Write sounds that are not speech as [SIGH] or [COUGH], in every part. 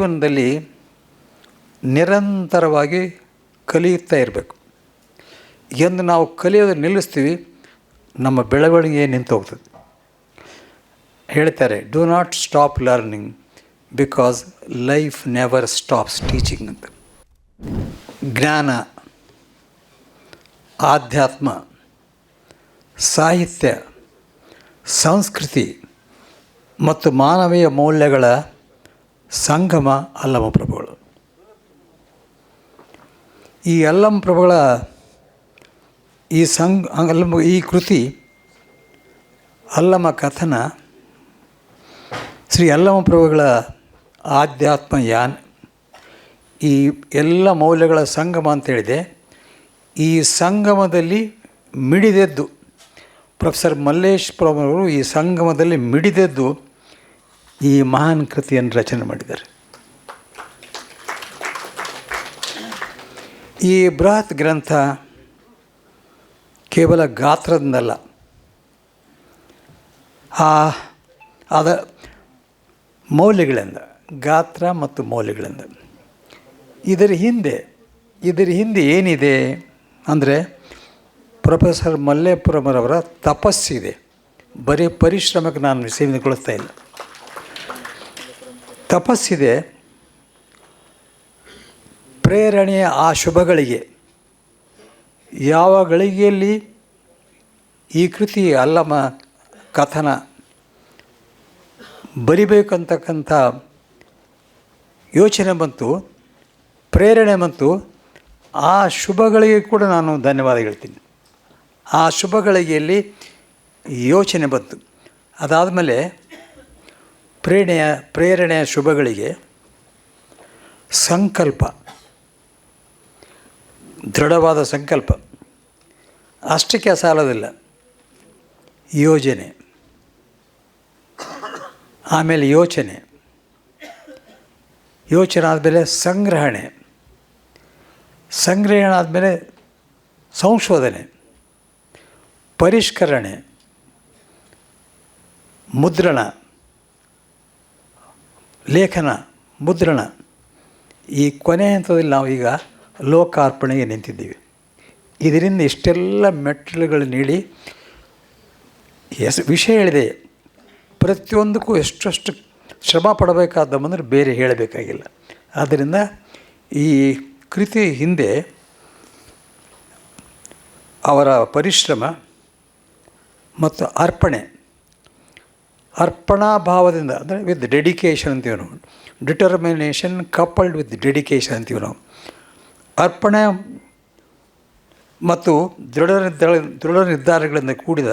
ಜೀವನದಲ್ಲಿ ನಿರಂತರವಾಗಿ ಕಲಿಯುತ್ತಾ ಇರಬೇಕು. ಎಂದು ನಾವು ಕಲಿಯೋದು ನಿಲ್ಲಿಸ್ತೀವಿ, ನಮ್ಮ ಬೆಳವಣಿಗೆ ನಿಂತು ಹೋಗ್ತದೆ ಹೇಳ್ತಾರೆ do not stop learning because life never stops teaching ಅಂತ. ಜ್ಞಾನ, ಆಧ್ಯಾತ್ಮ, ಸಾಹಿತ್ಯ, ಸಂಸ್ಕೃತಿ ಮತ್ತು ಮಾನವೀಯ ಮೌಲ್ಯಗಳ ಸಂಗಮ ಅಲ್ಲಮ ಪ್ರಭುಗಳು. ಈ ಅಲ್ಲಮ ಪ್ರಭುಗಳ ಈ ಸಂಗ್, ಅಲ್ಲಮ, ಈ ಕೃತಿ ಅಲ್ಲಮ ಕಥನ ಶ್ರೀ ಅಲ್ಲಮ ಪ್ರಭುಗಳ ಆಧ್ಯಾತ್ಮ ಯಾನ್, ಈ ಎಲ್ಲ ಮೌಲ್ಯಗಳ ಸಂಗಮ ಅಂತೇಳಿದೆ. ಈ ಸಂಗಮದಲ್ಲಿ ಮಿಡಿದೆದ್ದು ಪ್ರೊಫೆಸರ್ ಮಲ್ಲೇಶ್ ಪ್ರಭುವರು ಈ ಸಂಗಮದಲ್ಲಿ ಮಿಡಿದೆದ್ದು ಈ ಮಹಾನ್ ಕೃತಿಯನ್ನು ರಚನೆ ಮಾಡಿದ್ದಾರೆ. ಈ ಬೃಹತ್ ಗ್ರಂಥ ಕೇವಲ ಗಾತ್ರದಿಂದಲ್ಲ ಆ, ಅದ ಮೌಲ್ಯಗಳಿಂದ, ಗಾತ್ರ ಮತ್ತು ಮೌಲ್ಯಗಳಿಂದ. ಇದರ ಹಿಂದೆ ಇದರ ಹಿಂದೆ ಏನಿದೆ ಅಂದರೆ ಪ್ರೊಫೆಸರ್ ಮಲ್ಲೇಪುರಮರವರ ತಪಸ್ಸಿದೆ. ಬರೀ ಪರಿಶ್ರಮಕ್ಕೆ ನಾನು ಸೀಮಿತಗೊಳಿಸ್ತಾ ಇಲ್ಲ. ತಪಸ್ಸಿದೆ. ಪ್ರೇರಣೆಯ ಆ ಶುಭಗಳಿಗೆ. ಯಾವ ಗಳಿಗೆಯಲ್ಲಿ ಈ ಕೃತಿ ಅಲ್ಲಮ ಕಥನ ಬರಿಬೇಕಂತಕ್ಕಂಥ ಯೋಚನೆ ಬಂತು, ಪ್ರೇರಣೆ ಬಂತು. ಆ ಶುಭಗಳಿಗೆ ಕೂಡ ನಾನು ಧನ್ಯವಾದ ಹೇಳ್ತೀನಿ. ಆ ಶುಭಗಳಿಗೆಯಲ್ಲಿ ಯೋಚನೆ ಬಂತು. ಅದಾದಮೇಲೆ ಪ್ರೇರಣೆಯ ಪ್ರೇರಣೆಯ ಶುಭಗಳಿಗೆ ಸಂಕಲ್ಪ. ದೃಢವಾದ ಸಂಕಲ್ಪ. ಅಷ್ಟಕ್ಕೆ ಸಾಲೋದಿಲ್ಲ. ಯೋಜನೆ. ಆಮೇಲೆ ಯೋಚನೆ. ಯೋಚನೆ ಆದಮೇಲೆ ಸಂಗ್ರಹಣೆ. ಸಂಗ್ರಹಣೆ ಆದಮೇಲೆ ಸಂಶೋಧನೆ. ಪರಿಷ್ಕರಣೆ. ಮುದ್ರಣ. ಲೇಖನ, ಮುದ್ರಣ, ಈ ಕೊನೆ ಹಂತದಲ್ಲಿ ನಾವು ಈಗ ಲೋಕಾರ್ಪಣೆಗೆ ನಿಂತಿದ್ದೀವಿ. ಇದರಿಂದ ಇಷ್ಟೆಲ್ಲ ಮೆಟ್ಟಲುಗಳು ನೀಡಿ ಎಸ್, ವಿಷಯ ಹೇಳಿದೆ, ಪ್ರತಿಯೊಂದಕ್ಕೂ ಎಷ್ಟೆಷ್ಟು ಶ್ರಮ ಪಡಬೇಕಾದ ಬಂದರೆ ಬೇರೆ ಹೇಳಬೇಕಾಗಿಲ್ಲ. ಆದ್ದರಿಂದ ಈ ಕೃತಿ ಹಿಂದೆ ಅವರ ಪರಿಶ್ರಮ ಮತ್ತು ಅರ್ಪಣೆ ಅರ್ಪಣಾ ಭಾವದಿಂದ ಅಂದರೆ ವಿತ್ ಡೆಡಿಕೇಶನ್ ಅಂತೀವಿ ನಾವು ಡಿಟರ್ಮಿನೇಷನ್ ಕಪಲ್ಡ್ ವಿತ್ ಡೆಡಿಕೇಶನ್ ಅಂತೀವಿ ನಾವು ಅರ್ಪಣೆ ಮತ್ತು ದೃಢ ನಿರ್ಧಾರ, ದೃಢ ನಿರ್ಧಾರಗಳಿಂದ ಕೂಡಿದ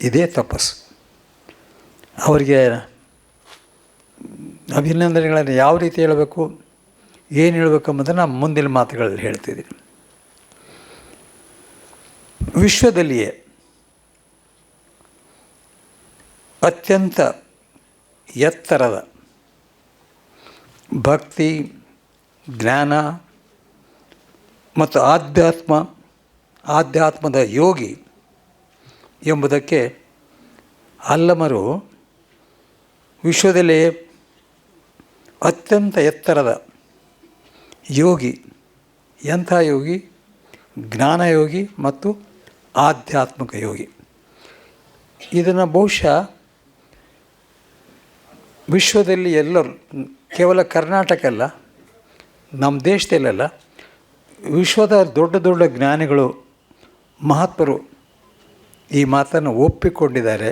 ಇದೇ ತಪಸ್ಸು. ಅವರಿಗೆ ಅಭಿನಂದನೆಗಳನ್ನು ಯಾವ ರೀತಿ ಹೇಳಬೇಕು, ಏನು ಹೇಳಬೇಕು ಅನ್ನೋದನ್ನು ನಾನು ಮುಂದಿನ ಮಾತುಗಳಲ್ಲಿ ಹೇಳ್ತಿದ್ದೀನಿ. ವಿಶ್ವದಲ್ಲಿಯೇ ಅತ್ಯಂತ ಎತ್ತರದ ಭಕ್ತಿ, ಜ್ಞಾನ ಮತ್ತು ಆಧ್ಯಾತ್ಮ, ಆಧ್ಯಾತ್ಮದ ಯೋಗಿ ಎಂಬುದಕ್ಕೆ ಅಲ್ಲಮರು ವಿಶ್ವದಲ್ಲೇ ಅತ್ಯಂತ ಎತ್ತರದ ಯೋಗಿ, ಎಂಥ ಯೋಗಿ? ಜ್ಞಾನಯೋಗಿ ಮತ್ತು ಆಧ್ಯಾತ್ಮಿಕ ಯೋಗಿ. ಇದನ್ನು ಬಹುಶಃ ವಿಶ್ವದಲ್ಲಿ ಎಲ್ಲರೂ, ಕೇವಲ ಕರ್ನಾಟಕ ಅಲ್ಲ, ನಮ್ಮ ದೇಶದಲ್ಲೆಲ್ಲ ವಿಶ್ವದ ದೊಡ್ಡ ದೊಡ್ಡ ಜ್ಞಾನಿಗಳು ಮಹಾತ್ಮರು ಈ ಮಾತನ್ನು ಒಪ್ಪಿಕೊಂಡಿದ್ದಾರೆ,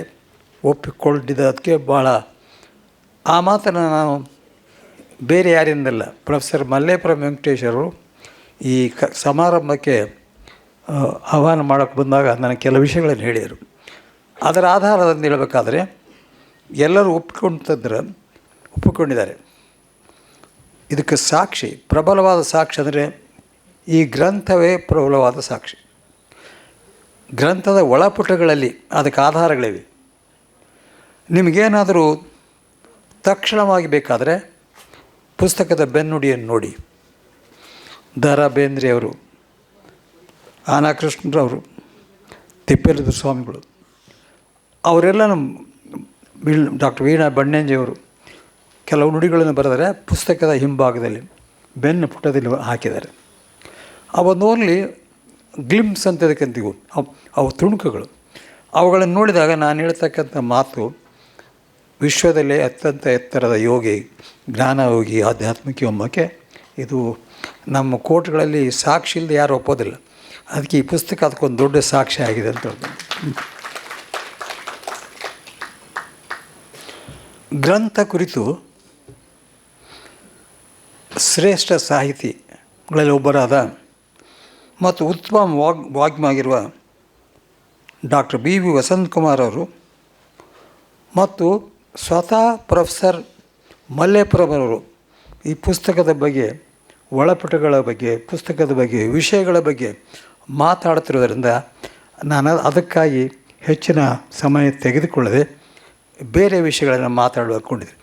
ಒಪ್ಪಿಕೊಂಡಿದ್ದಕ್ಕೆ ಭಾಳ ಆ ಮಾತನ್ನು ನಾವು ಬೇರೆ ಯಾರಿಂದಲ್ಲ, ಪ್ರೊಫೆಸರ್ ಮಲ್ಲೇಪುರ ವೆಂಕಟೇಶರು ಈ ಕ, ಸಮಾರಂಭಕ್ಕೆ ಆಹ್ವಾನ ಮಾಡೋಕ್ಕೆ ಬಂದಾಗ ನನಗೆ ಕೆಲವು ವಿಷಯಗಳನ್ನು ಹೇಳಿದರು. ಅದರ ಆಧಾರದಿಂದ ಹೇಳಬೇಕಾದ್ರೆ ಎಲ್ಲರೂ ಒಪ್ಪಿಕೊಂತಂದ್ರೆ ಒಪ್ಪಿಕೊಂಡಿದ್ದಾರೆ. ಇದಕ್ಕೆ ಸಾಕ್ಷಿ, ಪ್ರಬಲವಾದ ಸಾಕ್ಷಿ ಅಂದರೆ ಈ ಗ್ರಂಥವೇ ಪ್ರಬಲವಾದ ಸಾಕ್ಷಿ. ಗ್ರಂಥದ ಒಳಪುಟಗಳಲ್ಲಿ ಅದಕ್ಕೆ ಆಧಾರಗಳಿವೆ. ನಿಮಗೇನಾದರೂ ತಕ್ಷಣವಾಗಿ ಬೇಕಾದರೆ ಪುಸ್ತಕದ ಬೆನ್ನುಡಿಯನ್ನು ನೋಡಿ. ದ ರಾ ಬೇಂದ್ರೆಯವರು ಆನಾ ಕೃಷ್ಣರವರು ಸ್ವಾಮಿಗಳು ಅವರೆಲ್ಲ ನಮ್ಮ ಡಾಕ್ಟರ್ ವೀಣಾ ಬಣ್ಣಂಜಿಯವರು ಕೆಲವು ನುಡಿಗಳನ್ನು ಬರೆದರೆ ಪುಸ್ತಕದ ಹಿಂಭಾಗದಲ್ಲಿ, ಬೆನ್ನು ಪುಟದಲ್ಲಿ ಹಾಕಿದ್ದಾರೆ. ಅವೊಂದು ಓನ್ಲಿ ಗ್ಲಿಮ್ಸ್ ಅಂತ ಅದಕ್ಕಂತೀವಿ ಅವು ತುಣುಕುಗಳು. ಅವುಗಳನ್ನು ನೋಡಿದಾಗ ನಾನು ಹೇಳ್ತಕ್ಕಂಥ ಮಾತು ವಿಶ್ವದಲ್ಲೇ ಅತ್ಯಂತ ಎತ್ತರದ ಯೋಗಿ ಜ್ಞಾನ ಯೋಗಿ ಆಧ್ಯಾತ್ಮಿಕ ಒಮ್ಮಕ್ಕೆ ಇದು ನಮ್ಮ ಕೋರ್ಟ್ಗಳಲ್ಲಿ ಸಾಕ್ಷಿ ಇಲ್ಲದೆ ಯಾರು ಒಪ್ಪೋದಿಲ್ಲ. ಅದಕ್ಕೆ ಈ ಪುಸ್ತಕ ಅದಕ್ಕೊಂದು ದೊಡ್ಡ ಸಾಕ್ಷಿ ಆಗಿದೆ ಅಂತ ಹೇಳ್ತೀನಿ. ಗ್ರಂಥ ಕುರಿತು ಶ್ರೇಷ್ಠ ಸಾಹಿತಿಗಳಲ್ಲಿ ಒಬ್ಬರಾದ ಮತ್ತು ಉತ್ತಮ ವಾಗ್, ವಾಗ್ಮಾಗಿರುವ ಡಾಕ್ಟರ್ ಬಿ ವಿ ವಸಂತಕುಮಾರ್ ಅವರು ಮತ್ತು ಸ್ವತಃ ಪ್ರೊಫೆಸರ್ ಮಲ್ಲೇಪುರಮರವರು ಈ ಪುಸ್ತಕದ ಬಗ್ಗೆ, ಒಳಪುಟಗಳ ಬಗ್ಗೆ, ಪುಸ್ತಕದ ಬಗ್ಗೆ, ವಿಷಯಗಳ ಬಗ್ಗೆ ಮಾತಾಡ್ತಿರೋದ್ರಿಂದ ನಾನು ಅದಕ್ಕಾಗಿ ಹೆಚ್ಚಿನ ಸಮಯ ತೆಗೆದುಕೊಳ್ಳದೆ ಬೇರೆ ವಿಷಯಗಳನ್ನು ಮಾತಾಡಕೊಂಡಿದ್ದೆ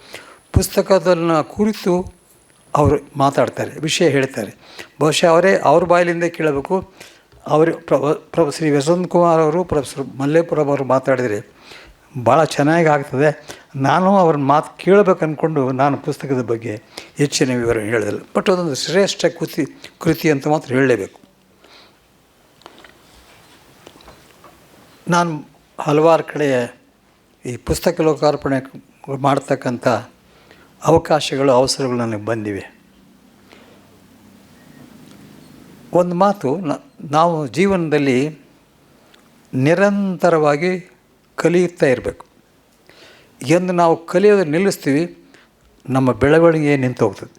ಪುಸ್ತಕದನ್ನ ಕುರಿತು ಅವರು ಮಾತಾಡ್ತಾರೆ, ವಿಷಯ ಹೇಳ್ತಾರೆ. ಬಹುಶಃ ಅವರೇ ಅವ್ರ ಬಾಯಲಿಂದ ಕೇಳಬೇಕು. ಅವರು ಪ್ರೊ ಶ್ರೀ ವಸಂತ್ ಕುಮಾರ್ ಅವರು ಪ್ರೊಫೆಸರ್ ಮಲ್ಲೇಪುರಂ ಅವರು ಮಾತಾಡಿದರೆ ಭಾಳ ಚೆನ್ನಾಗಿ ಆಗ್ತದೆ. ನಾನು ಅವ್ರ ಮಾತು ಕೇಳಬೇಕು ಅಂದ್ಕೊಂಡು ನಾನು ಪುಸ್ತಕದ ಬಗ್ಗೆ ಹೆಚ್ಚಿನ ವಿವರ ಹೇಳಿದಲ್ಲ. ಬಟ್ ಅದೊಂದು ಶ್ರೇಷ್ಠ ಕೃತಿ ಕೃತಿ ಅಂತ ಮಾತ್ರ ಹೇಳಲೇಬೇಕು. ನಾನು ಹಲವಾರು ಕಡೆ ಈ ಪುಸ್ತಕ ಲೋಕಾರ್ಪಣೆ ಮಾಡ್ತಕ್ಕಂಥ ಅವಕಾಶಗಳು, ಅವಸರಗಳು ನನಗೆ ಬಂದಿವೆ. ಒಂದು ಮಾತು ನಾವು ಜೀವನದಲ್ಲಿ ನಿರಂತರವಾಗಿ ಕಲಿಯುತ್ತಾ ಇರಬೇಕು. ಎಂದು ನಾವು ಕಲಿಯೋದು ನಿಲ್ಲಿಸ್ತೀವಿ, ನಮ್ಮ ಬೆಳವಣಿಗೆ ನಿಂತು ಹೋಗ್ತದೆ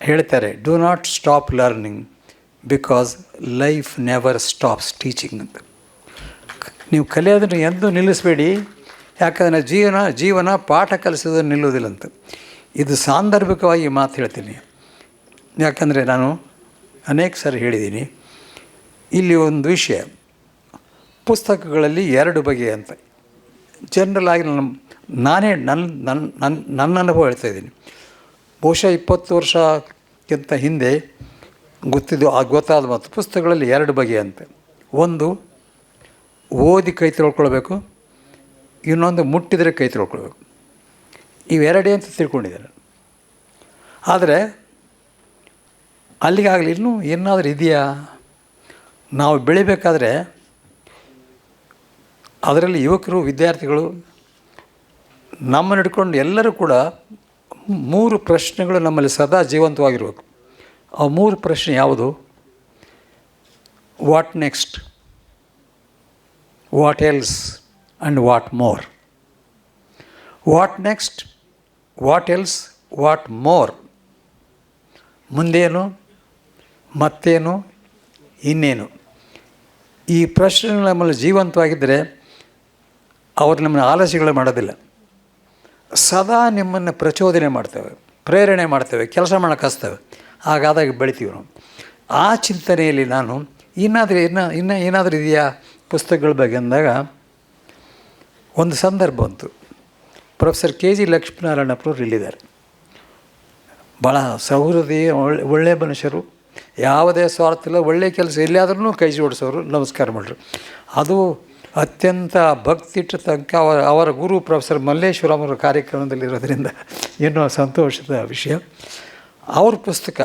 ಹೇಳ್ತಾರೆ do not stop learning because life never stops teaching ಅಂತ. ನೀವು ಕಲಿಯೋದನ್ನು ಎಂದೂ ನಿಲ್ಲಿಸಬೇಡಿ. ಯಾಕಂದರೆ ಜೀವನ ಜೀವನ ಪಾಠ ಕಲಿಸೋದನ್ನು ನಿಲ್ಲುವುದಿಲ್ಲ ಅಂತ ಇದು ಸಾಂದರ್ಭಿಕವಾಗಿ ಮಾತು ಹೇಳ್ತೀನಿ. ಯಾಕಂದರೆ ನಾನು ಅನೇಕ ಸಾರಿ ಹೇಳಿದ್ದೀನಿ. ಇಲ್ಲಿ ಒಂದು ವಿಷಯ. ಪುಸ್ತಕಗಳಲ್ಲಿ ಎರಡು ಬಗೆ ಅಂತ. ಜನರಲ್ ಆಗಿ ನನ್ನ, ನಾನೇ ನನ್ನ ನನ್ನ ನನ್ನ ನನ್ನ ಅನುಭವ ಹೇಳ್ತಾ ಇದ್ದೀನಿ. ಬಹುಶಃ ಇಪ್ಪತ್ತು ವರ್ಷಕ್ಕಿಂತ ಹಿಂದೆ ಗೊತ್ತಿದ್ದು, ಆ ಗೊತ್ತಾದ ಮತ್ತು ಪುಸ್ತಕಗಳಲ್ಲಿ ಎರಡು ಬಗೆ ಅಂತೆ. ಒಂದು ಓದಿ ಕೈ ತೊಳ್ಕೊಳ್ಬೇಕು, ಇನ್ನೊಂದು ಮುಟ್ಟಿದರೆ ಕೈ ತೊಳ್ಕೊಳ್ಬೇಕು. ಇವೆರಡೇ ಅಂತ ತಿಳ್ಕೊಂಡಿದ್ದಾರೆ. ಆದರೆ ಅಲ್ಲಿಗಾಗಲಿ ಇನ್ನೂ ಏನಾದರೂ ಇದೆಯಾ? ನಾವು ಬೆಳಿಬೇಕಾದ್ರೆ, ಅದರಲ್ಲಿ ಯುವಕರು, ವಿದ್ಯಾರ್ಥಿಗಳು, ನಮ್ಮನ್ನು ಹಿಡ್ಕೊಂಡು ಎಲ್ಲರೂ ಕೂಡ ಮೂರು ಪ್ರಶ್ನೆಗಳು ನಮ್ಮಲ್ಲಿ ಸದಾ ಜೀವಂತವಾಗಿರಬೇಕು. ಆ ಮೂರು ಪ್ರಶ್ನೆ ಯಾವುದು? What next what else and what more what next what else what more ಮುಂದೇನು? ಮತ್ತೇನು? ಇನ್ನೇನು? ಈ ಪ್ರಶ್ನೆ ನಮ್ಮಲ್ಲಿ ಜೀವಂತವಾಗಿದ್ದರೆ ಅವರು ನಮ್ಮನ್ನು ಆಲಸ್ಯಗಳು ಮಾಡೋದಿಲ್ಲ. ಸದಾ ನಿಮ್ಮನ್ನು ಪ್ರಚೋದನೆ ಮಾಡ್ತೇವೆ, ಪ್ರೇರಣೆ ಮಾಡ್ತೇವೆ, ಕೆಲಸ ಮಾಡೋಕ್ಕೆ ಹಚ್ತೇವೆ ಹಾಗಾದಾಗ ಬೆಳಿತೀವಿ ನಾವು. ಆ ಚಿಂತನೆಯಲ್ಲಿ ನಾನು, ಇನ್ನಾದರೂ, ಇನ್ನು, ಇನ್ನೂ ಏನಾದರೂ ಇದೆಯಾ? ಪುಸ್ತಕಗಳ ಬಗ್ಗೆ ಅಂದಾಗ ಒಂದು ಸಂದರ್ಭ ಬಂತು. ಪ್ರೊಫೆಸರ್ ಕೆ ಜಿ ಲಕ್ಷ್ಮೀನಾರಾಯಣಪ್ಪರು ಇಲ್ಲಿದ್ದಾರೆ. ಭಾಳ ಸೌಹೃದಿ ಒಳ್ಳೆ ಒಳ್ಳೆ ಮನುಷ್ಯರು. ಯಾವುದೇ ಸ್ವಾರ್ಥ ಇಲ್ಲ ಒಳ್ಳೆಯ ಕೆಲಸ ಎಲ್ಲಿಯಾದ್ರೂ ಕೈ ಜೋಡಿಸೋರು. ನಮಸ್ಕಾರ ಮಾಡ್ರು. ಅದು ಅತ್ಯಂತ ಭಕ್ತಿಟ್ಟ ತನಕ ಅವರ ಅವರ ಗುರು ಪ್ರೊಫೆಸರ್ ಮಲ್ಲೇಶ್ವರಂ ಅವರ ಕಾರ್ಯಕ್ರಮದಲ್ಲಿರೋದ್ರಿಂದ ಏನೋ ಸಂತೋಷದ ವಿಷಯ. ಅವ್ರ ಪುಸ್ತಕ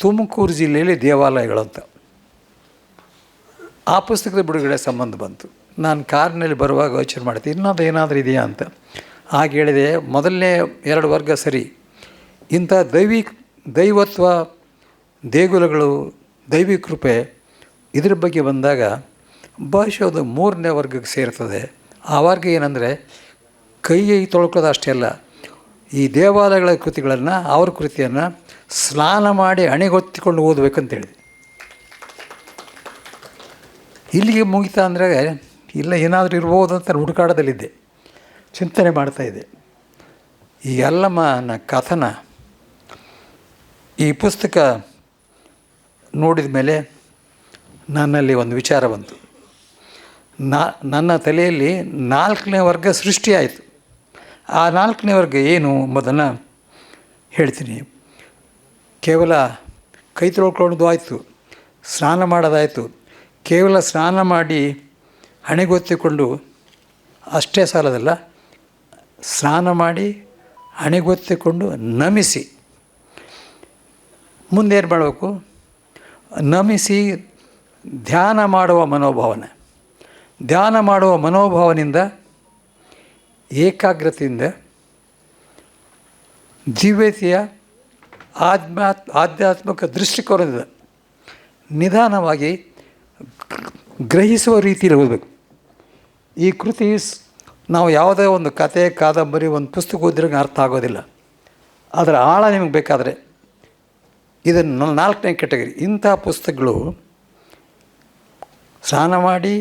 ತುಮಕೂರು ಜಿಲ್ಲೆಯಲ್ಲಿ ದೇವಾಲಯಗಳು ಅಂತ ಆ ಪುಸ್ತಕದ ಬಿಡುಗಡೆ ಸಂಬಂಧ ಬಂತು. ನಾನು ಕಾರ್ನಲ್ಲಿ ಬರುವಾಗ ಯೋಚನೆ ಮಾಡ್ತೀನಿ ಇನ್ನೊಂದು ಏನಾದರೂ ಇದೆಯಾ ಅಂತ. ಆಗ ಹೇಳಿದೆ, ಮೊದಲನೇ ಎರಡು ವರ್ಗ ಸರಿ. ಇಂಥ ದೈವಿ ದೈವತ್ವ, ದೇಗುಲಗಳು ದೈವಿ ಕೃಪೆ ಇದ್ರ ಬಗ್ಗೆ ಬಂದಾಗ ಬಹುಶಃ ಅದು ಮೂರನೇ ವರ್ಗಕ್ಕೆ ಸೇರ್ತದೆ. ಆ ವರ್ಗ ಏನಂದರೆ ಕೈ ತೊಳ್ಕೊಳ್ಳೋದು ಅಷ್ಟೇ ಅಲ್ಲ. ಈ ದೇವಾಲಯಗಳ ಕೃತಿಗಳನ್ನು, ಅವ್ರ ಕೃತಿಯನ್ನು ಸ್ನಾನ ಮಾಡಿ ಅಣೆಗೊತ್ತಿಕೊಂಡು ಓದಬೇಕಂತೇಳಿದೆ ಇಲ್ಲಿಗೆ ಮುಗಿತಾ ಅಂದರೆ ಇಲ್ಲ ಏನಾದರೂ ಇರ್ಬೋದು ಅಂತ ಹುಡುಕಾಡದಲ್ಲಿದ್ದೆ ಚಿಂತನೆ ಮಾಡ್ತಾ ಮಾಡ್ತಾಯಿದ್ದೆ ಈ ಎಲ್ಲಮ್ಮನ ಕಥನ ಈ ಪುಸ್ತಕ ನೋಡಿದ ಮೇಲೆ ನನ್ನಲ್ಲಿ ಒಂದು ವಿಚಾರ ಬಂತು. ನಾ, ನನ್ನ ತಲೆಯಲ್ಲಿ ನಾಲ್ಕನೇ ವರ್ಗ ಸೃಷ್ಟಿಯಾಯಿತು ಆ ನಾಲ್ಕನೇ ವರ್ಗ ಏನು ಎಂಬುದನ್ನು ಹೇಳ್ತೀನಿ. ಕೇವಲ ಕೈ ತೊಳ್ಕೊಳ್ಳೋದು ಆಯಿತು, ಸ್ನಾನ ಮಾಡೋದಾಯಿತು ಕೇವಲ ಸ್ನಾನ ಮಾಡಿ ಹಣೆಗೊತ್ತಿಕೊಂಡು ಅಷ್ಟೇ ಸಾಲದಲ್ಲ, ಸ್ನಾನ ಮಾಡಿ ಹಣೆಗೊತ್ತಿಕೊಂಡು ನಮಿಸಿ. ಮುಂದೇನು ಮಾಡಬೇಕು? ನಮಿಸಿ ಧ್ಯಾನ ಮಾಡುವ ಮನೋಭಾವನೆ. ಧ್ಯಾನ ಮಾಡುವ ಮನೋಭಾವನಿಂದ, ಏಕಾಗ್ರತೆಯಿಂದ ದಿವ್ಯತೆಯ ಆತ್ಮ ಆಧ್ಯಾತ್ಮಿಕ ದೃಷ್ಟಿಕೋನದಿಂದ ನಿಧಾನವಾಗಿ ಗ್ರಹಿಸುವ ರೀತಿಯಲ್ಲಿ ಓದಬೇಕು. ಈ ಕೃತಿ ನಾವು ಯಾವುದೇ ಒಂದು ಕತೆ, ಕಾದಂಬರಿ, ಒಂದು ಪುಸ್ತಕ ಓದಿದ್ರೆ ಅರ್ಥ ಆಗೋದಿಲ್ಲ. ಅದರ ಆಳ ನಿಮಗೆ ಬೇಕಾದರೆ ಇದನ್ನು ನಾಲ್ಕನೇ ಕೆಟಗರಿ ಇಂಥ ಪುಸ್ತಕಗಳು ಸ್ನಾನ ಮಾಡಿ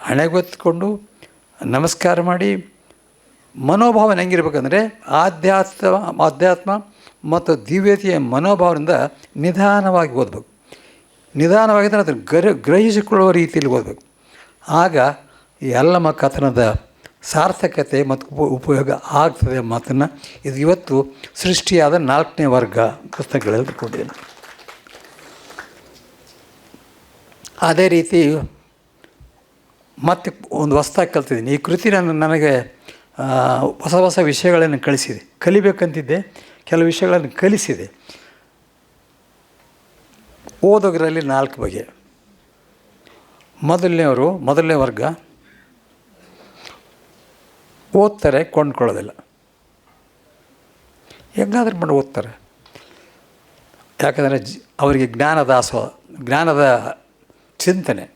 ಹಣೆಗೊತ್ಕೊಂಡು ನಮಸ್ಕಾರ ಮಾಡಿ, ಮನೋಭಾವನೆ ಹೆಂಗಿರ್ಬೇಕಂದ್ರೆ ಆಧ್ಯಾತ್ಮ ಆಧ್ಯಾತ್ಮ ಮತ್ತು ದಿವ್ಯತೆಯ ಮನೋಭಾವದಿಂದ ನಿಧಾನವಾಗಿ ಓದಬೇಕು. ನಿಧಾನವಾಗಿದ್ದರೆ ಅದನ್ನು ಗ್ರ, ಗ್ರಹಿಸಿಕೊಳ್ಳುವ ರೀತಿಯಲ್ಲಿ ಓದಬೇಕು ಆಗ ಈ ಎಲ್ಲಮ್ಮ ಕಥನದ ಸಾರ್ಥಕತೆ ಮತ್ತು ಉಪ, ಉಪಯೋಗ ಆಗ್ತದೆ ಮಾತನ್ನು ಇದು ಇವತ್ತು ಸೃಷ್ಟಿಯಾದ ನಾಲ್ಕನೇ ವರ್ಗ ಪುಸ್ತಕಗಳಲ್ಲಿ ಕೊಟ್ಟಿದ್ದೇನೆ ಅದೇ ರೀತಿ ಮತ್ತೆ ಒಂದು ಹೊಸ್ದಾಗಿ ಕಲ್ತಿದ್ದೀನಿ. ಈ ಕೃತಿ ನನ್ನ, ನನಗೆ ಹೊಸ ಹೊಸ ವಿಷಯಗಳನ್ನು ಕಳಿಸಿದೆ. ಕಲಿಬೇಕಂತಿದ್ದೆ. ಕೆಲವು ವಿಷಯಗಳನ್ನು ಕಲಿಸಿದೆ. ಓದೋಗರಲ್ಲಿ ನಾಲ್ಕು ಬಗೆ. ಮೊದಲನೆಯವರು, ಮೊದಲನೇ ವರ್ಗ. ಓದ್ತಾರೆ, ಕೊಂಡ್ಕೊಳ್ಳೋದಿಲ್ಲ. ಹೆಂಗಾದ್ರೂ ಮಾಡಿ ಓದ್ತಾರೆ. ಯಾಕಂದರೆ ಜಿ, ಅವರಿಗೆ ಜ್ಞಾನದ ಆಸ, ಜ್ಞಾನದ ಚಿಂತನೆ,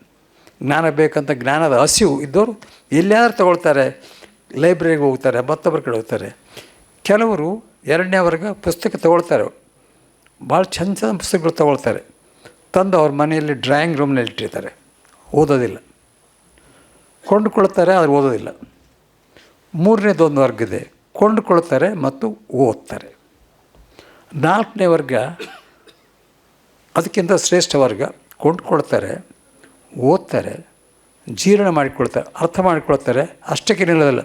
ಜ್ಞಾನ ಬೇಕಂತ ಜ್ಞಾನದ ಹಸಿವು ಇದ್ದವರು ಎಲ್ಲಿಯಾದ್ರೂ ತಗೊಳ್ತಾರೆ, ಲೈಬ್ರರಿಗೆ ಹೋಗ್ತಾರೆ ಮತ್ತೊಬ್ಬರ ಕಡೆ ಹೋಗ್ತಾರೆ. ಕೆಲವರು ಎರಡನೇ ವರ್ಗ ಪುಸ್ತಕ ತಗೊಳ್ತಾರೆ. ಭಾಳ ಚಂದ ಚಂದ ಪುಸ್ತಕಗಳು ತಗೊಳ್ತಾರೆ. ತಂದು ಅವ್ರ ಮನೆಯಲ್ಲಿ ಡ್ರಾಯಿಂಗ್ ರೂಮ್ನಲ್ಲಿ ಇಟ್ಟಿರ್ತಾರೆ. ಓದೋದಿಲ್ಲ. ಕೊಂಡುಕೊಳ್ತಾರೆ, ಆದರೆ ಓದೋದಿಲ್ಲ. ಮೂರನೇದೊಂದು ವರ್ಗ ಇದೆ. ಕೊಂಡುಕೊಳ್ತಾರೆ ಮತ್ತು ಓದ್ತಾರೆ. ನಾಲ್ಕನೇ ವರ್ಗ, ಅದಕ್ಕಿಂತ ಶ್ರೇಷ್ಠ ವರ್ಗ, ಕೊಂಡುಕೊಳ್ತಾರೆ, ಓದ್ತಾರೆ, ಜೀರ್ಣ ಮಾಡಿಕೊಳ್ತಾರೆ, ಅರ್ಥ ಮಾಡಿಕೊಳ್ತಾರೆ ಅಷ್ಟಕ್ಕೆ ನಿಲ್ಲೋದಿಲ್ಲ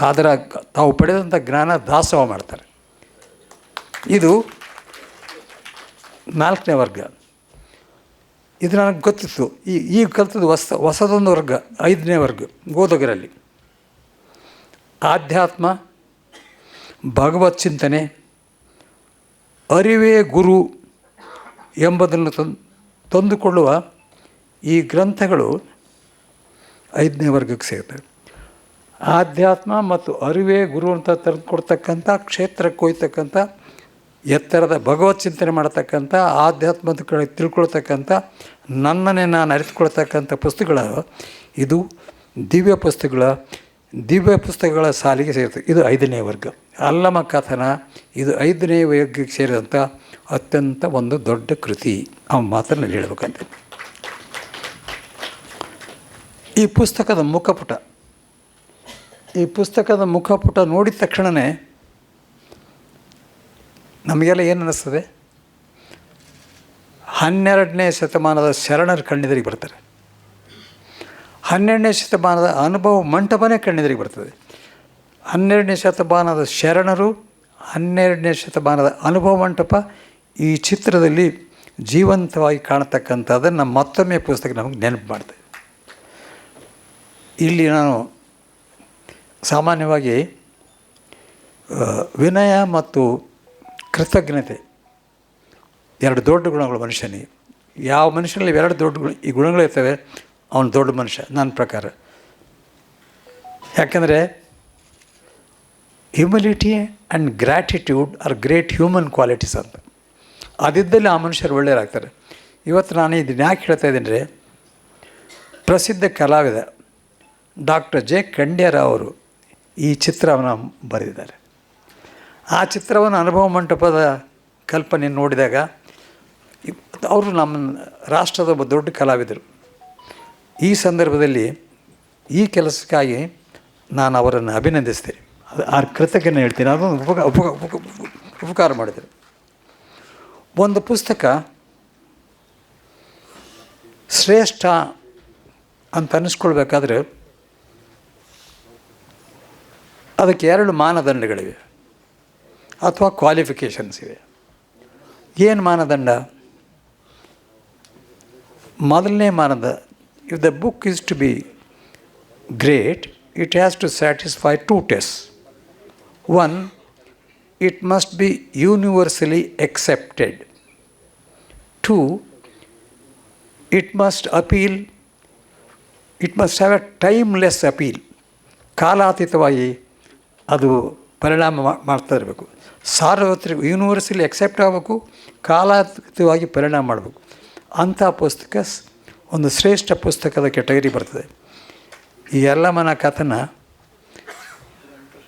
ಅದರ ತಾವು ಪಡೆದಂಥ ಜ್ಞಾನ ದಾಸವ ಮಾಡ್ತಾರೆ. ಇದು ನಾಲ್ಕನೇ ವರ್ಗ. ಇದು ನನಗೆ ಗೊತ್ತಿತ್ತು. ಈ ಈಗ ಕಲ್ತದ್ದು ಹೊಸ, ಹೊಸದೊಂದು ವರ್ಗ, ಐದನೇ ವರ್ಗ ಓದೋಗರಲ್ಲಿ ಆಧ್ಯಾತ್ಮ, ಭಗವತ್ ಚಿಂತನೆ, ಅರಿವೇ ಗುರು ಎಂಬುದನ್ನು ತಂದು, ತಂದುಕೊಳ್ಳುವ ಈ ಗ್ರಂಥಗಳು ಐದನೇ ವರ್ಗಕ್ಕೆ ಸೇರ್ತವೆ. ಆಧ್ಯಾತ್ಮ ಮತ್ತು ಅರಿವೇ ಗುರು ಅಂತ ತಂದುಕೊಡ್ತಕ್ಕಂಥ ಕ್ಷೇತ್ರಕ್ಕೆ ಹೋಯ್ತಕ್ಕಂಥ ಎತ್ತರದ ಭಗವತ್ ಚಿಂತನೆ ಮಾಡತಕ್ಕಂಥ ಆಧ್ಯಾತ್ಮದ ಕಡೆ ತಿಳ್ಕೊಳ್ತಕ್ಕಂಥ ನನ್ನನ್ನೇ ನಾನು ಅರಿತುಕೊಳ್ತಕ್ಕಂಥ ಪುಸ್ತಕಗಳು ಇದು ದಿವ್ಯ ಪುಸ್ತಕಗಳ ದಿವ್ಯ ಪುಸ್ತಕಗಳ ಸಾಲಿಗೆ ಸೇರ್ತದೆ ಇದು ಐದನೇ ವರ್ಗ. ಅಲ್ಲಮ ಕಥನ, ಇದು ಐದನೇ ವರ್ಗಕ್ಕೆ ಸೇರಿದಂಥ ಅತ್ಯಂತ ಒಂದು ದೊಡ್ಡ ಕೃತಿ. ಆ ಮಾತನ್ನು ಹೇಳಬೇಕಂತ. ಈ ಪುಸ್ತಕದ ಮುಖಪುಟ, ಈ ಪುಸ್ತಕದ ಮುಖಪುಟ ನೋಡಿದ ತಕ್ಷಣವೇ ನಮಗೆಲ್ಲ ಏನು ಅನ್ನಿಸ್ತದೆ? ಹನ್ನೆರಡನೇ ಶತಮಾನದ ಶರಣರು ಕಣ್ಣೆದುರಿಗೆ ಬರ್ತಾರೆ. ಹನ್ನೆರಡನೇ ಶತಮಾನದ ಅನುಭವ ಮಂಟಪನೇ ಕಣ್ಣೆದುರಿಗೆ ಬರ್ತದೆ. ಹನ್ನೆರಡನೇ ಶತಮಾನದ ಶರಣರು, ಹನ್ನೆರಡನೇ ಶತಮಾನದ ಅನುಭವ ಮಂಟಪ ಈ ಚಿತ್ರದಲ್ಲಿ ಜೀವಂತವಾಗಿ ಕಾಣತಕ್ಕಂಥದ್ದನ್ನು ಮತ್ತೊಮ್ಮೆ ಪುಸ್ತಕ ನಮಗೆ ನೆನಪು ಮಾಡ್ತೇವೆ ಇಲ್ಲಿ ನಾನು ಸಾಮಾನ್ಯವಾಗಿ ವಿನಯ ಮತ್ತು ಕೃತಜ್ಞತೆ. ಎರಡು ದೊಡ್ಡ ಗುಣಗಳು ಮನುಷ್ಯನಿಗೆ. ಯಾವ ಮನುಷ್ಯನಲ್ಲಿ ಎರಡು ದೊಡ್ಡ ಗುಣ, ಈ ಗುಣಗಳಿರ್ತವೆ ಅವನು ದೊಡ್ಡ ಮನುಷ್ಯ, ನನ್ನ ಪ್ರಕಾರ. ಯಾಕಂದರೆ humility and gratitude are great human qualities ಅಂತ. ಅದಿದ್ದಲ್ಲಿ ಆ ಮನುಷ್ಯರು ಒಳ್ಳೆಯರಾಗ್ತಾರೆ. ಇವತ್ತು ನಾನು ಇದನ್ನ ಯಾಕೆ ಹೇಳ್ತಾ ಇದ್ದೀನಿ ಪ್ರಸಿದ್ಧ ಕಲಾವಿದ ಡಾಕ್ಟರ್ ಜೆ ಖಂಡ್ಯರಾವ್ ಅವರು ಈ ಚಿತ್ರವನ್ನು ಬರೆದಿದ್ದಾರೆ. ಆ ಚಿತ್ರವನ್ನು ಅನುಭವ ಮಂಟಪದ ಕಲ್ಪನೆ ನೋಡಿದಾಗ ಅವರು ನಮ್ಮ ರಾಷ್ಟ್ರದ ಒಬ್ಬ ದೊಡ್ಡ ಕಲಾವಿದರು. ಈ ಸಂದರ್ಭದಲ್ಲಿ ಈ ಕೆಲಸಕ್ಕಾಗಿ ನಾನು ಅವರನ್ನು ಅಭಿನಂದಿಸ್ತೇನೆ. ಅದು ಆ ಕೃತಜ್ಞ ಹೇಳ್ತೀನಿ. ಅದೊಂದು ಉಪಕಾರ ಉಪಕ ಉಪಕ ಉಪಕಾರ ಮಾಡಿದರು. ಒಂದು ಪುಸ್ತಕ ಶ್ರೇಷ್ಠ ಅಂತ ಅನ್ನಿಸ್ಕೊಳ್ಬೇಕಾದ್ರೆ ಅದಕ್ಕೆ ಎರಡು ಮಾನದಂಡಗಳಿವೆ. ಅಥವಾ ಕ್ವಾಲಿಫಿಕೇಷನ್ಸ್ ಇವೆ. ಏನು ಮಾನದಂಡ? ಮೊದಲನೇ ಮಾನದ if the book is to be great it has to satisfy two tests one it must be universally accepted two it must appeal it must have a timeless appeal ಕಾಲಾತೀತವಾಗಿ ಅದು ಪರಿಣಾಮ ಮಾಡ್ತಾ ಇರಬೇಕು. ಸಾರ್ವತ್ರಿಕ ಯೂನಿವರ್ಸಲಿ ಎಕ್ಸೆಪ್ಟ್ ಆಗಬೇಕು, ಕಾಲಾತೀತವಾಗಿ ಪರಿಣಾಮ ಮಾಡಬೇಕು. ಅಂಥ ಪುಸ್ತಕ ಒಂದು ಶ್ರೇಷ್ಠ ಪುಸ್ತಕದ ಕೆಟಗರಿ ಬರ್ತದೆ. ಈ ಎಲ್ಲಮ್ಮನ ಕಥನ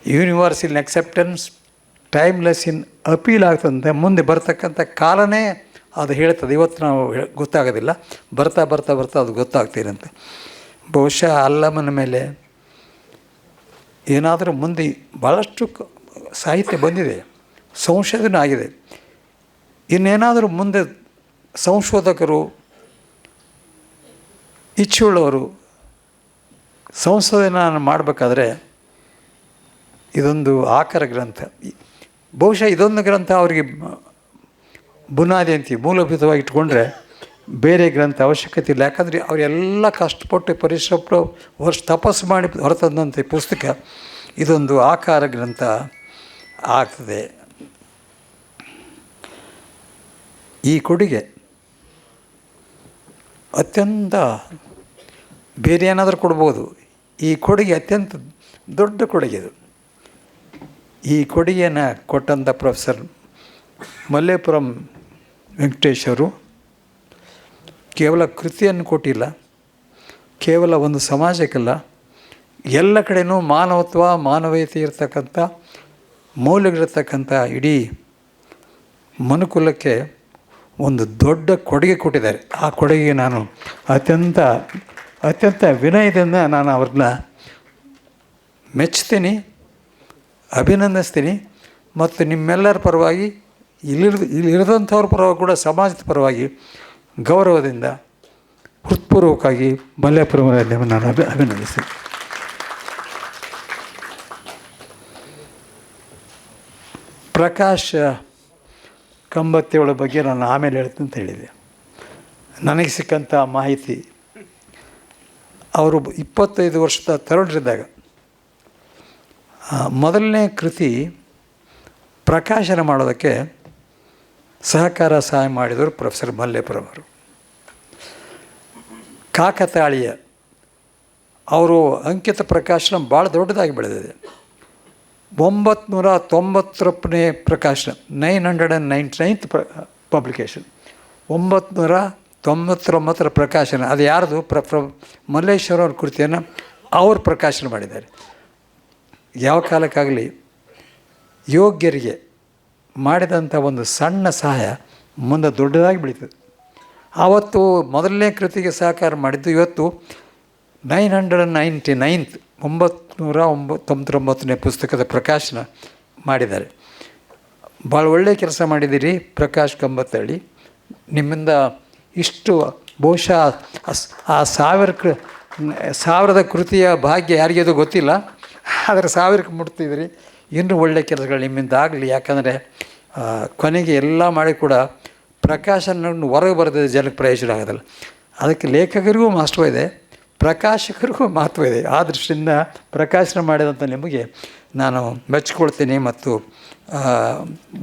universal acceptance timeless in appeal ಆಗ್ತದಂತೆ, ಮುಂದೆ ಬರ್ತಕ್ಕಂಥ ಕಾಲನೇ ಅದು ಹೇಳ್ತದೆ. ಇವತ್ತು ನಾವು ಗೊತ್ತಾಗೋದಿಲ್ಲ. ಬರ್ತಾ ಬರ್ತಾ ಬರ್ತಾ ಅದು ಗೊತ್ತಾಗ್ತೀರಂತೆ. ಬಹುಶಃ ಅಲ್ಲಮ್ಮನ ಮೇಲೆ ಏನಾದರೂ ಮುಂದೆ ಭಾಳಷ್ಟು ಸಾಹಿತ್ಯ ಬಂದಿದೆ. ಸಂಶೋಧನೆ ಆಗಿದೆ ಇನ್ನೇನಾದರೂ ಮುಂದೆ ಸಂಶೋಧಕರು, ಇಚ್ಛೆಯುಳ್ಳವರು ಸಂಶೋಧನೆ ಮಾಡಬೇಕಾದ್ರೆ ಇದೊಂದು ಆಕರ ಗ್ರಂಥ. ಬಹುಶಃ ಇದೊಂದು ಗ್ರಂಥ ಅವರಿಗೆ ಬುನಾದಿ ಅಂತೀವಿ ಮೂಲಭೂತವಾಗಿ ಇಟ್ಕೊಂಡ್ರೆ ಬೇರೆ ಗ್ರಂಥ ಅವಶ್ಯಕತೆ ಇಲ್ಲ. ಯಾಕಂದರೆ ಅವರೆಲ್ಲ ಕಷ್ಟಪಟ್ಟು ಪರಿಶ್ರಮ ವರ್ಷ ತಪಸ್ಸು ಮಾಡಿ ಹೊರತಂದಂಥ ಪುಸ್ತಕ ಇದೊಂದು ಆಕಾರ ಗ್ರಂಥ ಆಗ್ತದೆ. ಈ ಕೊಡುಗೆ. ಅತ್ಯಂತ ಬೇರೆ ಏನಾದರೂ ಕೊಡ್ಬೋದು. ಈ ಕೊಡುಗೆ ಅತ್ಯಂತ ದೊಡ್ಡ ಕೊಡುಗೆ ಇದು ಈ ಕೊಡುಗೆಯನ್ನು ಕೊಟ್ಟಂಥ ಪ್ರೊಫೆಸರ್ ಮಲ್ಲೇಪುರಂ ವೆಂಕಟೇಶ್ ಅವರು ಕೇವಲ ಕೃತಿಯನ್ನು ಕೊಟ್ಟಿಲ್ಲ. ಕೇವಲ ಒಂದು ಸಮಾಜಕ್ಕೆಲ್ಲ, ಎಲ್ಲ ಕಡೆಯೂ ಮಾನವತ್ವ, ಮಾನವೀಯತೆ ಇರತಕ್ಕಂಥ, ಮೌಲ್ಯಗಳಿರ್ತಕ್ಕಂಥ ಇಡೀ ಮನುಕುಲಕ್ಕೆ ಒಂದು ದೊಡ್ಡ ಕೊಡುಗೆ ಕೊಟ್ಟಿದ್ದಾರೆ. ಆ ಕೊಡುಗೆಗೆ ನಾನು ಅತ್ಯಂತ ಅತ್ಯಂತ ವಿನಯದಿಂದ ನಾನು ಅವ್ರನ್ನ ಮೆಚ್ತೀನಿ ಅಭಿನಂದಿಸ್ತೀನಿ. ಮತ್ತು ನಿಮ್ಮೆಲ್ಲರ ಪರವಾಗಿ ಇಲ್ಲಿರ್ ಇಲ್ಲಿರದಂಥವ್ರ ಪರವಾಗಿ ಕೂಡ ಸಮಾಜದ ಪರವಾಗಿ ಗೌರವದಿಂದ, ಹೃತ್ಪೂರ್ವಕವಾಗಿ ಮಲ್ಲೇಪುರಮಲ್ಲಿ ನಾನು ಅಭಿ, ಅಭಿನಂದಿಸ್ತೀನಿ. ಪ್ರಕಾಶ್ ಕಂಬತ್ತಿಯವಳ ಬಗ್ಗೆ ನಾನು ಆಮೇಲೆ ಹೇಳ್ತೀನಿ ಅಂತ ಹೇಳಿದೆ. ನನಗೆ ಸಿಕ್ಕಂಥ ಮಾಹಿತಿ, ಅವರು ಇಪ್ಪತ್ತೈದು ವರ್ಷದ ತರುಣರಿದ್ದಾಗ ಮೊದಲನೇ ಕೃತಿ ಪ್ರಕಾಶನ ಮಾಡೋದಕ್ಕೆ ಸಹಕಾರ ಸಹಾಯ ಮಾಡಿದವರು ಪ್ರೊಫೆಸರ್ ಮಲ್ಲೇಪುರವರು ಕಾಕತಾಳೀಯ, ಅವರು ಅಂಕಿತ ಪ್ರಕಾಶನ ಭಾಳ ದೊಡ್ಡದಾಗಿ ಬೆಳೆದಿದೆ. ಒಂಬತ್ತು ತೊಂಬತ್ತರಪ್ಪನೇ ಪ್ರಕಾಶನ, nine hundred and ninety ninth ಪ್ರ ಪಬ್ಲಿಕೇಶನ್ ಒಂಬತ್ನೂರ ತೊಂಬತ್ತೊಂಬತ್ತರ ಪ್ರಕಾಶನ, ಅದು ಯಾರ್ದು? ಪ್ರ ಪ್ರ, ಮಲ್ಲೇಶ್ವರ ಅವ್ರ ಕೃತಿಯನ್ನು ಅವರು ಪ್ರಕಾಶನ ಮಾಡಿದ್ದಾರೆ. ಯಾವ ಕಾಲಕ್ಕಾಗಲಿ ಯೋಗ್ಯರಿಗೆ ಮಾಡಿದಂಥ ಒಂದು ಸಣ್ಣ ಸಹಾಯ ಮುಂದೆ ದೊಡ್ಡದಾಗಿ ಬೆಳೀತದೆ. ಆವತ್ತು ಮೊದಲನೇ ಕೃತಿಗೆ ಸಹಕಾರ ಮಾಡಿದ್ದು ಇವತ್ತು ನೈನ್ ಹಂಡ್ರೆಡ್ ನೈಂಟಿ ನೈನ್ತ್ ಒಂಬತ್ತು ನೂರ ಪುಸ್ತಕದ ಪ್ರಕಾಶನ ಮಾಡಿದ್ದಾರೆ. ಭಾಳ ಒಳ್ಳೆಯ ಕೆಲಸ ಮಾಡಿದ್ದೀರಿ ಪ್ರಕಾಶ್ ಕಂಬತ್ತಳ್ಳಿ. ನಿಮ್ಮಿಂದ ಇಷ್ಟು ಬಹುಶಃ ಆ ಸಾವಿರ ಕೃ, ಸಾವಿರದ ಕೃತಿಯ ಭಾಗ್ಯ ಯಾರಿಗದು ಗೊತ್ತಿಲ್ಲ. ಆದರೆ ಸಾವಿರಕ್ಕೆ ಮುಟ್ತಿದ್ರಿ ಇನ್ನೂ ಒಳ್ಳೆಯ ಕೆಲಸಗಳು ನಿಮ್ಮಿಂದ ಆಗಲಿ. ಯಾಕಂದರೆ ಕೊನೆಗೆ ಎಲ್ಲ ಮಾಡಿ ಕೂಡ ಪ್ರಕಾಶನ ಹೊರಗೆ ಬರೆದ ಜನಕ್ಕೆ ಪ್ರಯೋಜನ ಆಗೋದಿಲ್ಲ. ಅದಕ್ಕೆ ಲೇಖಕರಿಗೂ ಮಹತ್ವ ಇದೆ. ಪ್ರಕಾಶಕರಿಗೂ [LAUGHS] ಮಹತ್ವ ಇದೆ. ಆ ದೃಷ್ಟಿಯಿಂದ ಪ್ರಕಾಶನ ಮಾಡಿದಂಥ ನಿಮಗೆ ನಾನು ಮೆಚ್ಚಿಕೊಳ್ತೀನಿ ಮತ್ತು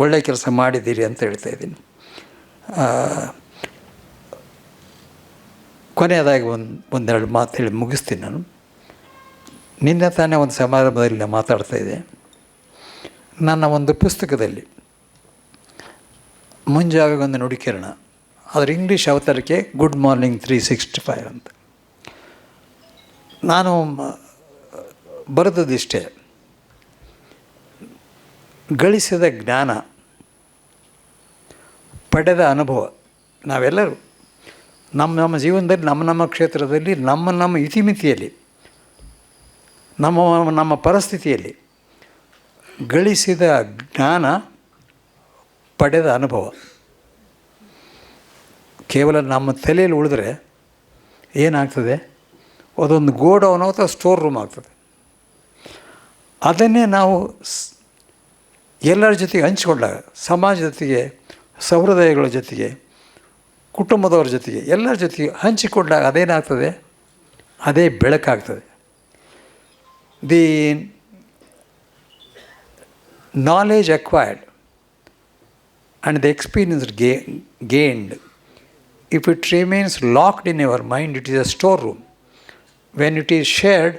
ಒಳ್ಳೆಯ ಕೆಲಸ ಮಾಡಿದ್ದೀರಿ ಅಂತ ಹೇಳ್ತಾ ಇದ್ದೀನಿ. ಕೊನೆಯದಾಗಿ ಒಂದು, ಒಂದೆರಡು ಮಾತು ಹೇಳಿ ಮುಗಿಸ್ತೀನಿ ನಾನು. ನಿನ್ನೆ ತಾನೇ ಒಂದು ಸಮಾರಂಭದಲ್ಲಿ ಮಾತಾಡ್ತಾ ಇದ್ದೆ. ನನ್ನ ಒಂದು ಪುಸ್ತಕದಲ್ಲಿ ಮುಂಜಾವೆ ಒಂದು ನುಡಿಕಿರಣ ಅದರ English ಅವತಾರಕ್ಕೆ good morning three sixty five ಅಂತ. ನಾನು ಬರೆದದಿಷ್ಟೇ. ಗಳಿಸಿದ ಜ್ಞಾನ, ಪಡೆದ ಅನುಭವ, ನಾವೆಲ್ಲರೂ ನಮ್ಮ ನಮ್ಮ ಜೀವನದಲ್ಲಿ, ನಮ್ಮ ನಮ್ಮ ಕ್ಷೇತ್ರದಲ್ಲಿ, ನಮ್ಮ ನಮ್ಮ ಇತಿಮಿತಿಯಲ್ಲಿ, ನಮ್ಮ ನಮ್ಮ ಪರಿಸ್ಥಿತಿಯಲ್ಲಿ ಗಳಿಸಿದ ಜ್ಞಾನ, ಪಡೆದ ಅನುಭವ. ಕೇವಲ ನಮ್ಮ ತಲೆಯಲ್ಲಿ ಉಳಿದ್ರೆ ಏನಾಗ್ತದೆ? ಅದೊಂದು ಗೋಡೌನ್ ಅಥವಾ ಸ್ಟೋರ್ ರೂಮ್ ಆಗ್ತದೆ. ಅದನ್ನೇ ನಾವು ಎಲ್ಲರ ಜೊತೆಗೆ ಹಂಚಿಕೊಂಡಾಗ ಸಮಾಜ ಜೊತೆಗೆ ಸಹೃದಯಗಳ ಜೊತೆಗೆ, ಕುಟುಂಬದವ್ರ ಜೊತೆಗೆ, ಎಲ್ಲರ ಜೊತೆಗೆ ಹಂಚಿಕೊಂಡಾಗ ಅದೇನಾಗ್ತದೆ? ಅದೇ ಬೆಳಕಾಗ್ತದೆ. The knowledge acquired and the experience gay gained if it remains locked in your mind it is a store storeroom. When it is shared,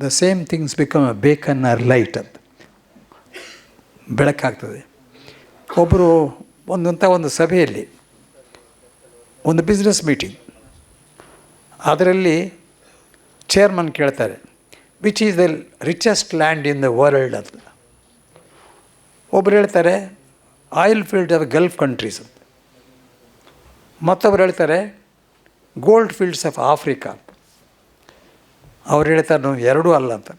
the same things become a beacon or light ಅಂತ. ಬೆಳಕಾಗ್ತದೆ. ಒಬ್ಬರು ಒಂದಂಥ ಒಂದು ಸಭೆಯಲ್ಲಿ ಒಂದು business meeting ಅದರಲ್ಲಿ chairman ಕೇಳ್ತಾರೆ which is the richest land in the world ಅಂತ. ಒಬ್ಬರು ಹೇಳ್ತಾರೆ oil field of Gulf countries ಅಂತ. ಮತ್ತೊಬ್ರು ಹೇಳ್ತಾರೆ ಗೋಲ್ಡ್ ಫೀಲ್ಡ್ಸ್ ಆಫ್ ಆಫ್ರಿಕಾ ಅಂತ. ಅವ್ರು ಹೇಳ್ತಾರೆ, ನಾವು ಎರಡೂ ಅಲ್ಲ ಅಂತ.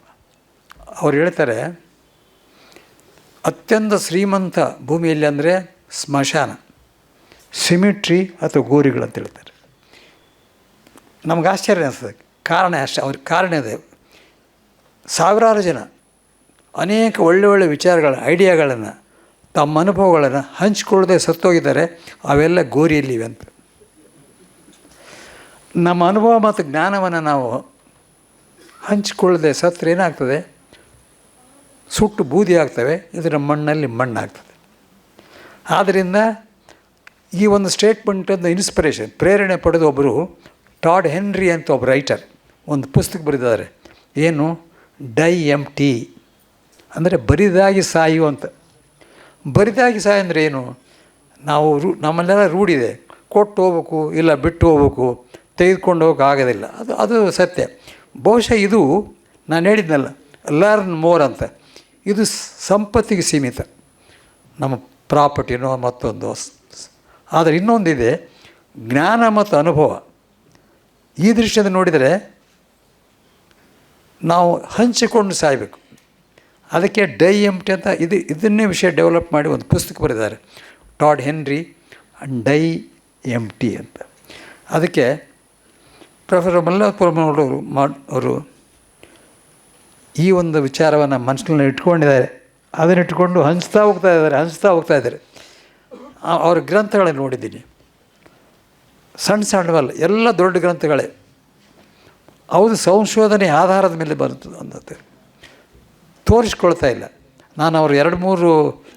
ಅವ್ರು ಹೇಳ್ತಾರೆ, ಅತ್ಯಂತ ಶ್ರೀಮಂತ ಭೂಮಿಯಲ್ಲಿ ಅಂದರೆ ಸ್ಮಶಾನ, ಸಿಮಿಟ್ರಿ ಅಥವಾ ಗೋರಿಗಳು ಅಂತ ಹೇಳ್ತಾರೆ. ನಮ್ಗೆ ಆಶ್ಚರ್ಯ ಅನಿಸ್ತದೆ ಕಾರಣ ಅಷ್ಟೇ ಅವ್ರ ಕಾರಣ ಇದೆ. ಸಾವಿರಾರು ಜನ ಅನೇಕ ಒಳ್ಳೆ ಒಳ್ಳೆ ವಿಚಾರಗಳ, ಐಡಿಯಾಗಳನ್ನು, ತಮ್ಮ ಅನುಭವಗಳನ್ನು ಹಂಚಿಕೊಳ್ಳದೆ ಸತ್ತೋಗಿದ್ದಾರೆ. ಅವೆಲ್ಲ ಗೋರಿಯಲ್ಲಿವೆ ಅಂತ. ನಮ್ಮ ಅನುಭವ ಮತ್ತು ಜ್ಞಾನವನ್ನು ನಾವು ಹಂಚಿಕೊಳ್ಳದೆ ಸತ್ರ ಏನಾಗ್ತದೆ? ಸುಟ್ಟು ಬೂದಿ ಆಗ್ತವೆ, ಇದರ ಮಣ್ಣಲ್ಲಿ ಮಣ್ಣಾಗ್ತದೆ ಆದ್ದರಿಂದ ಈ ಒಂದು ಸ್ಟೇಟ್ಮೆಂಟನ್ನು ಇನ್ಸ್ಪಿರೇಷನ್ ಪ್ರೇರಣೆ ಪಡೆದ ಒಬ್ಬರು ಟಾಡ್ ಹೆನ್ರಿ ಅಂತ ಒಬ್ಬ ರೈಟರ್ ಒಂದು ಪುಸ್ತಕ ಬರೆದಿದ್ದಾರೆ. ಏನು? Die empty. ಅಂದರೆ ಬರಿದಾಗಿ ಸಾಯು ಅಂತ. ಬರಿದಾಗಿ ಸಾಯು ಅಂದರೆ ಏನು? ನಾವು ರೂ, ನಮ್ಮಲ್ಲೆಲ್ಲ ರೂಢಿದೆ ಕೊಟ್ಟು ಹೋಗ್ಬೇಕು, ಇಲ್ಲ ಬಿಟ್ಟು ಹೋಗ್ಬೇಕು, ತೆಗೆದುಕೊಂಡು ಹೋಗೋಕ್ಕಾಗೋದಿಲ್ಲ ಅದು ಅದು ಸತ್ಯ. ಬಹುಶಃ ಇದು ನಾನು ಹೇಳಿದ್ನಲ್ಲ ಲರ್ನ್ ಮೋರ್ ಅಂತ. ಇದು ಸಂಪತ್ತಿಗೆ ಸೀಮಿತ. ನಮ್ಮ ಪ್ರಾಪರ್ಟಿನೋ ಮತ್ತೊಂದು ಆದರೆ ಇನ್ನೊಂದಿದೆ, ಜ್ಞಾನ ಮತ್ತು ಅನುಭವ. ಈ ದೃಶ್ಯದ ನೋಡಿದರೆ ನಾವು ಹಂಚಿಕೊಂಡು ಸಾಯಬೇಕು. ಅದಕ್ಕೆ ಡೈ ಎಂ ಟಿ ಅಂತ ಇದು, ಇದನ್ನೇ ವಿಷಯ ಡೆವಲಪ್ ಮಾಡಿ ಒಂದು ಪುಸ್ತಕ ಬರೆದಿದ್ದಾರೆ. Todd Henry and die empty ಅಂತ. ಅದಕ್ಕೆ ಪ್ರೊಫೆಸರ್ ಮಲ್ಲಾಪುರಮವರು ಮಾಡಿ ಅವರು ಈ ಒಂದು ವಿಚಾರವನ್ನು ಮನಸ್ಸಿನಲ್ಲಿ ಇಟ್ಕೊಂಡಿದ್ದಾರೆ. ಅದನ್ನು ಇಟ್ಕೊಂಡು ಹಂಚ್ತಾ ಹೋಗ್ತಾ ಇದ್ದಾರೆ, ಹಂಚ್ತಾ ಹೋಗ್ತಾ ಇದ್ದಾರೆ. ಅವ್ರ ಗ್ರಂಥಗಳನ್ನು ನೋಡಿದ್ದೀನಿ. ಸಣ್ಣ ಸಣ್ಣವಲ್ಲ ಎಲ್ಲ ದೊಡ್ಡ ಗ್ರಂಥಗಳೇ. ಹೌದು, ಸಂಶೋಧನೆ ಆಧಾರದ ಮೇಲೆ ಬಂತು ಅಂದತ್ತೆ ತೋರಿಸ್ಕೊಳ್ತಾ ಇಲ್ಲ. ನಾನು ಅವರು ಎರಡು ಮೂರು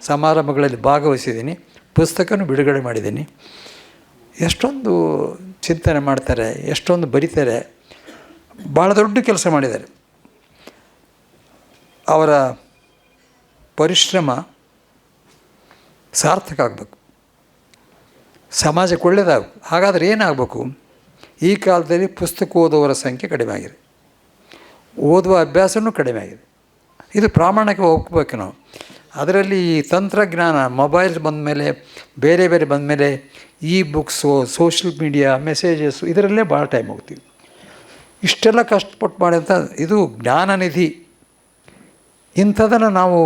ಸಮಾರಂಭಗಳಲ್ಲಿ ಭಾಗವಹಿಸಿದ್ದೀನಿ. ಪುಸ್ತಕನೂ ಬಿಡುಗಡೆ ಮಾಡಿದ್ದೀನಿ. ಎಷ್ಟೊಂದು ಚಿಂತನೆ ಮಾಡ್ತಾರೆ, ಎಷ್ಟೊಂದು ಬರಿತಾರೆ ಭಾಳ ದೊಡ್ಡ ಕೆಲಸ ಮಾಡಿದ್ದಾರೆ. ಅವರ ಪರಿಶ್ರಮ ಸಾರ್ಥಕ ಆಗಬೇಕು. ಸಮಾಜಕ್ಕೆ ಒಳ್ಳೆಯದಾಗಬೇಕು ಹಾಗಾದರೆ ಏನಾಗಬೇಕು? ಈ ಕಾಲದಲ್ಲಿ ಪುಸ್ತಕ ಓದುವವರ ಸಂಖ್ಯೆ ಕಡಿಮೆ ಆಗಿದೆ. ಓದುವ ಅಭ್ಯಾಸವೂ ಕಡಿಮೆ ಆಗಿದೆ. ಇದು ಪ್ರಾಮಾಣಿಕ ಒಪ್ಪಬೇಕು ನಾವು. ಅದರಲ್ಲಿ ಈ ತಂತ್ರಜ್ಞಾನ ಮೊಬೈಲ್ ಬಂದ ಮೇಲೆ ಬೇರೆ ಬೇರೆ ಬಂದ ಮೇಲೆ ಈ ಬುಕ್ಸು ಸೋಷಿಯಲ್ ಮೀಡಿಯಾ ಮೆಸೇಜಸ್ಸು ಇದರಲ್ಲೇ ಭಾಳ ಟೈಮ್ ಹೋಗ್ತೀವಿ ಇಷ್ಟೆಲ್ಲ ಕಷ್ಟಪಟ್ಟು ಮಾಡಿದಂಥ ಇದು ಜ್ಞಾನ ನಿಧಿ. ಇಂಥದನ್ನು ನಾವು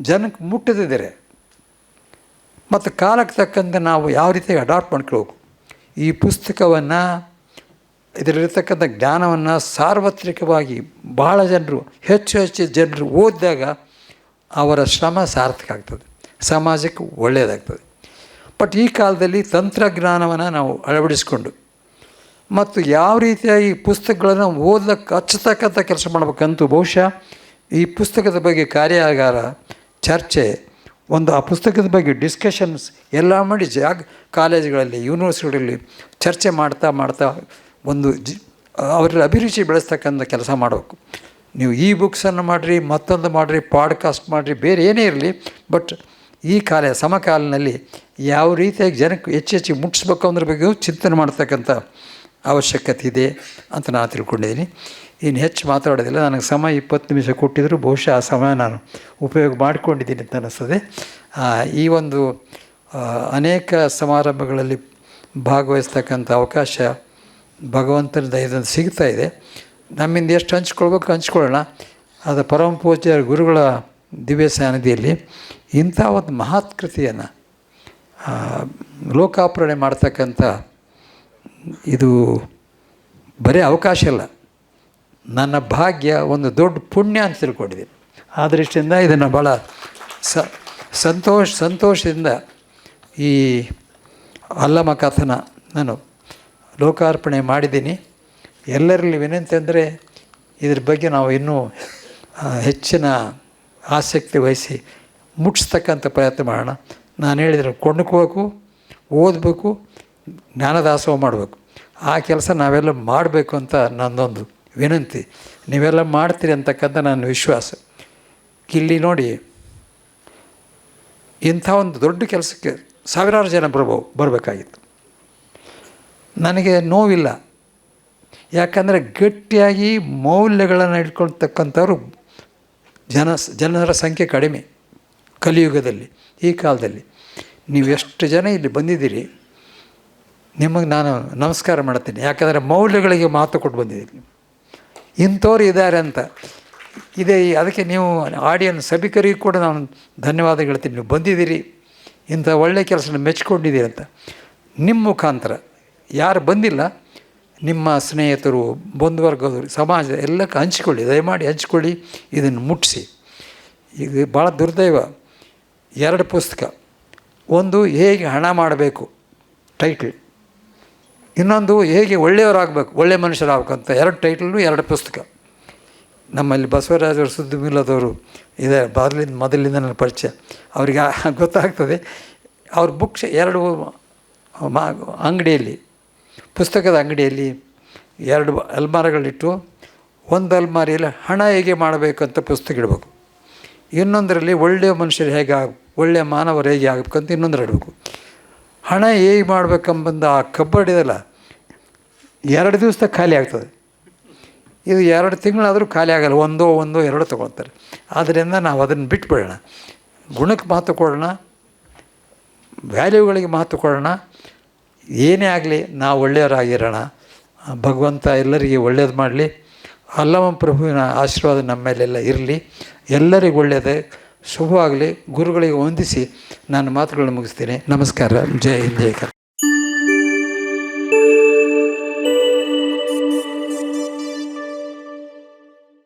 ಜನಕ್ಕೆ ಮುಟ್ಟದಿದ್ದರೆ, ಮತ್ತು ಕಾಲಕ್ಕೆ ತಕ್ಕಂತೆ ನಾವು ಯಾವ ರೀತಿ ಅಡಾಪ್ಟ್ ಮಾಡ್ಕೊಳ್ಬೇಕು? ಈ ಪುಸ್ತಕವನ್ನು, ಇದರಲ್ಲಿರ್ತಕ್ಕಂಥ ಜ್ಞಾನವನ್ನು ಸಾರ್ವತ್ರಿಕವಾಗಿ ಭಾಳ ಜನರು, ಹೆಚ್ಚು ಹೆಚ್ಚು ಜನರು ಓದಿದಾಗ ಅವರ ಶ್ರಮ ಸಾರ್ಥಕ ಆಗ್ತದೆ. ಸಮಾಜಕ್ಕೆ ಒಳ್ಳೆಯದಾಗ್ತದೆ ಬಟ್ ಈ ಕಾಲದಲ್ಲಿ ತಂತ್ರಜ್ಞಾನವನ್ನು ನಾವು ಅಳವಡಿಸಿಕೊಂಡು ಮತ್ತು ಯಾವ ರೀತಿಯಾಗಿ ಪುಸ್ತಕಗಳನ್ನು ಓದಕ್ಕೆ ಹಚ್ಚತಕ್ಕಂಥ ಕೆಲಸ ಮಾಡಬೇಕಂತೂ ಬಹುಶಃ ಈ ಪುಸ್ತಕದ ಬಗ್ಗೆ ಕಾರ್ಯಾಗಾರ, ಚರ್ಚೆ, ಒಂದು ಆ ಪುಸ್ತಕದ ಬಗ್ಗೆ ಡಿಸ್ಕಷನ್ಸ್ ಎಲ್ಲ ಮಾಡಿ ಜಾಗ ಕಾಲೇಜುಗಳಲ್ಲಿ ಯೂನಿವರ್ಸಿಟಿಗಳಲ್ಲಿ ಚರ್ಚೆ ಮಾಡ್ತಾ ಮಾಡ್ತಾ ಒಂದು ಜಿ, ಅವರ ಅಭಿರುಚಿ ಬೆಳೆಸ್ತಕ್ಕಂಥ ಕೆಲಸ ಮಾಡಬೇಕು. ನೀವು ಈ ಬುಕ್ಸನ್ನು ಮಾಡಿರಿ, ಮತ್ತೊಂದು ಮಾಡಿರಿ, ಪಾಡ್ಕಾಸ್ಟ್ ಮಾಡಿರಿ, ಬೇರೆ ಏನೇ ಇರಲಿ, ಬಟ್ ಈ ಕಾಲ, ಸಮಕಾಲಿನಲ್ಲಿ ಯಾವ ರೀತಿಯಾಗಿ ಜನಕ್ಕೆ ಹೆಚ್ಚು ಹೆಚ್ಚು ಮುಟ್ಟಿಸ್ಬೇಕು ಅಂದ್ರ ಬಗ್ಗೆ ಚಿಂತನೆ ಮಾಡ್ತಕ್ಕಂಥ ಅವಶ್ಯಕತೆ ಇದೆ ಅಂತ ನಾನು ತಿಳ್ಕೊಂಡಿದ್ದೀನಿ. ಇನ್ನು ಹೆಚ್ಚು ಮಾತಾಡೋದಿಲ್ಲ, ನನಗೆ ಸಮಯ ಇಪ್ಪತ್ತು ನಿಮಿಷ ಕೊಟ್ಟಿದ್ದರೂ ಬಹುಶಃ ಆ ಸಮಯ ನಾನು ಉಪಯೋಗ ಮಾಡಿಕೊಂಡಿದ್ದೀನಿ ಅಂತ ಅನ್ನಿಸ್ತದೆ ಈ ಒಂದು ಅನೇಕ ಸಮಾರಂಭಗಳಲ್ಲಿ ಭಾಗವಹಿಸ್ತಕ್ಕಂಥ ಅವಕಾಶ ಭಗವಂತನ ದಯದಿಂದ ಸಿಗ್ತಾ ಇದೆ. ನಮ್ಮಿಂದ ಎಷ್ಟು ಹಂಚ್ಕೊಳ್ಬೇಕು ಹಂಚ್ಕೊಳ್ಳೋಣ. ಅದು ಪರಮ ಪೂಜ್ಯ ಗುರುಗಳ ದಿವ್ಯ ಸಾನ್ನಿಧಿಯಲ್ಲಿ ಇಂಥ ಒಂದು ಮಹಾತ್ಕೃತಿಯನ್ನು ಲೋಕಾಪರಣೆ ಮಾಡ್ತಕ್ಕಂಥ ಇದು ಬರೀ ಅವಕಾಶ ಇಲ್ಲ. ನನ್ನ ಭಾಗ್ಯ ಒಂದು ದೊಡ್ಡ ಪುಣ್ಯ ಅಂತ ತಿಳ್ಕೊಂಡಿದ್ದೀನಿ ಆ ದೃಷ್ಟಿಯಿಂದ ಇದನ್ನು ಭಾಳ ಸ, ಸಂತೋಷ, ಸಂತೋಷದಿಂದ ಈ ಅಲ್ಲಮ ಕಥನ ನಾನು ಲೋಕಾರ್ಪಣೆ ಮಾಡಿದ್ದೀನಿ. ಎಲ್ಲರಲ್ಲಿ ವಿನಂತಿ ಅಂದರೆ ಇದ್ರ ಬಗ್ಗೆ ನಾವು ಇನ್ನೂ ಹೆಚ್ಚಿನ ಆಸಕ್ತಿ ವಹಿಸಿ ಮುಟ್ಟಿಸ್ತಕ್ಕಂಥ ಪ್ರಯತ್ನ ಮಾಡೋಣ. ನಾನು ಹೇಳಿದರೆ ಕೊಂಡ್ಕೋಬೇಕು ಓದಬೇಕು, ಜ್ಞಾನದಾಸೋಹ ಮಾಡಬೇಕು. ಆ ಕೆಲಸ ನಾವೆಲ್ಲ ಮಾಡಬೇಕು ಅಂತ ನನ್ನೊಂದು ವಿನಂತಿ. ನೀವೆಲ್ಲ ಮಾಡ್ತೀರಿ ಅಂತಕ್ಕಂಥ ನನ್ನ ವಿಶ್ವಾಸ. ಇಲ್ಲಿ ನೋಡಿ, ಇಂಥ ಒಂದು ದೊಡ್ಡ ಕೆಲಸಕ್ಕೆ ಸಾವಿರಾರು ಜನ ಬರ್ಬೋ ಬರಬೇಕಾಗಿತ್ತು. ನನಗೆ ನೋವಿಲ್ಲ. ಯಾಕಂದರೆ ಗಟ್ಟಿಯಾಗಿ ಮೌಲ್ಯಗಳನ್ನು ಇಟ್ಕೊಳ್ತಕ್ಕಂಥವ್ರು ಜನ, ಜನರ ಸಂಖ್ಯೆ ಕಡಿಮೆ ಕಲಿಯುಗದಲ್ಲಿ, ಈ ಕಾಲದಲ್ಲಿ. ನೀವು ಎಷ್ಟು ಜನ ಇಲ್ಲಿ ಬಂದಿದ್ದೀರಿ, ನಿಮಗೆ ನಾನು ನಮಸ್ಕಾರ ಮಾಡ್ತೀನಿ. ಯಾಕಂದರೆ ಮೌಲ್ಯಗಳಿಗೆ ಮಾತು ಕೊಟ್ಟು ಬಂದಿದ್ದೀನಿ ಇಂಥವ್ರು ಇದ್ದಾರೆ ಅಂತ. ಇದೆ, ಅದಕ್ಕೆ ನೀವು ಆಡಿಯನ್ಸ್ ಸಭಿಕರಿಗೂ ಕೂಡ ನಾನು ಧನ್ಯವಾದ ಹೇಳ್ತೀನಿ. ನೀವು ಬಂದಿದ್ದೀರಿ, ಇಂಥ ಒಳ್ಳೆಯ ಕೆಲಸನ ಮೆಚ್ಕೊಂಡಿದ್ದೀರಿ ಅಂತ. ನಿಮ್ಮ ಮುಖಾಂತರ ಯಾರು ಬಂದಿಲ್ಲ ನಿಮ್ಮ ಸ್ನೇಹಿತರು, ಬಂಧುವರ್ಗದವರು, ಸಮಾಜ ಎಲ್ಲಕ್ಕೆ ಹಂಚಿಕೊಳ್ಳಿ, ದಯಮಾಡಿ ಹಂಚಿಕೊಳ್ಳಿ, ಇದನ್ನು ಮುಟ್ಟಿಸಿ. ಇದು ಭಾಳ ದುರ್ದೈವ. ಎರಡು ಪುಸ್ತಕ. ಒಂದು, ಹೇಗೆ ಹಣ ಮಾಡಬೇಕು? ಟೈಟ್ಲ್ ಇನ್ನೊಂದು, ಹೇಗೆ ಒಳ್ಳೆಯವರಾಗಬೇಕು? ಒಳ್ಳೆ ಮನುಷ್ಯರಾಗಬೇಕಂತ ಎರಡು ಟೈಟ್ಲು ಎರಡು ಪುಸ್ತಕ. ನಮ್ಮಲ್ಲಿ ಬಸವರಾಜರು ಸುದ್ದಿ ಮಿಲ್ಲದವರು ಇದೆ ಮೊದಲಿಂದ ಮೊದಲಿಂದ ನನ್ನ ಪರಿಚಯ. ಅವರಿಗೆ ಗೊತ್ತಾಗ್ತದೆ. ಅವ್ರ ಬುಕ್ಸ್ ಎರಡು ಮಾ, ಅಂಗಡಿಯಲ್ಲಿ. ಪುಸ್ತಕದ ಅಂಗಡಿಯಲ್ಲಿ ಎರಡು ಅಲ್ಮಾರಗಳಿಟ್ಟು, ಒಂದು ಅಲ್ಮಾರಿಯಲ್ಲಿ ಹಣ ಹೇಗೆ ಮಾಡಬೇಕು ಅಂತ ಪುಸ್ತಕ ಇಡಬೇಕು. ಇನ್ನೊಂದರಲ್ಲಿ ಒಳ್ಳೆಯ ಮನುಷ್ಯರು ಹೇಗೆ ಆಗ, ಒಳ್ಳೆಯ ಮಾನವರು ಹೇಗೆ ಆಗಬೇಕು ಅಂತ ಇನ್ನೊಂದು ಇಡಬೇಕು. ಹಣ ಹೇಗೆ ಮಾಡಬೇಕಂಬಂದು ಆ ಕಬ್ಬಡ್ ಇದೆಲ್ಲ ಎರಡು ದಿವಸ ಖಾಲಿ ಆಗ್ತದೆ. ಇದು ಎರಡು ತಿಂಗಳಾದರೂ ಖಾಲಿ ಆಗಲ್ಲ, ಒಂದೋ ಒಂದೋ ಎರಡು ತೊಗೊಳ್ತಾರೆ. ಆದ್ದರಿಂದ ನಾವು ಅದನ್ನು ಬಿಟ್ಬಿಡೋಣ. ಗುಣಕ್ಕೆ ಮಹತ್ವ ಕೊಡೋಣ ವ್ಯಾಲ್ಯೂಗಳಿಗೆ ಮಹತ್ವ ಕೊಡೋಣ. ಏನೇ ಆಗಲಿ ನಾವು ಒಳ್ಳೆಯವರಾಗಿರೋಣ. ಭಗವಂತ ಎಲ್ಲರಿಗೆ ಒಳ್ಳೇದು ಮಾಡಲಿ. ಅಲ್ಲಮ ಪ್ರಭುವಿನ ಆಶೀರ್ವಾದ ನಮ್ಮ ಮೇಲೆಲ್ಲ ಇರಲಿ. ಎಲ್ಲರಿಗೂ ಒಳ್ಳೆಯದೇ ಶುಭವಾಗಲಿ. ಗುರುಗಳಿಗೆ ವಂದಿಸಿ ನಾನು ಮಾತುಗಳನ್ನು ಮುಗಿಸ್ತೀನಿ. ನಮಸ್ಕಾರ. ಜೈ ಹಿಂದ್, ಜೈ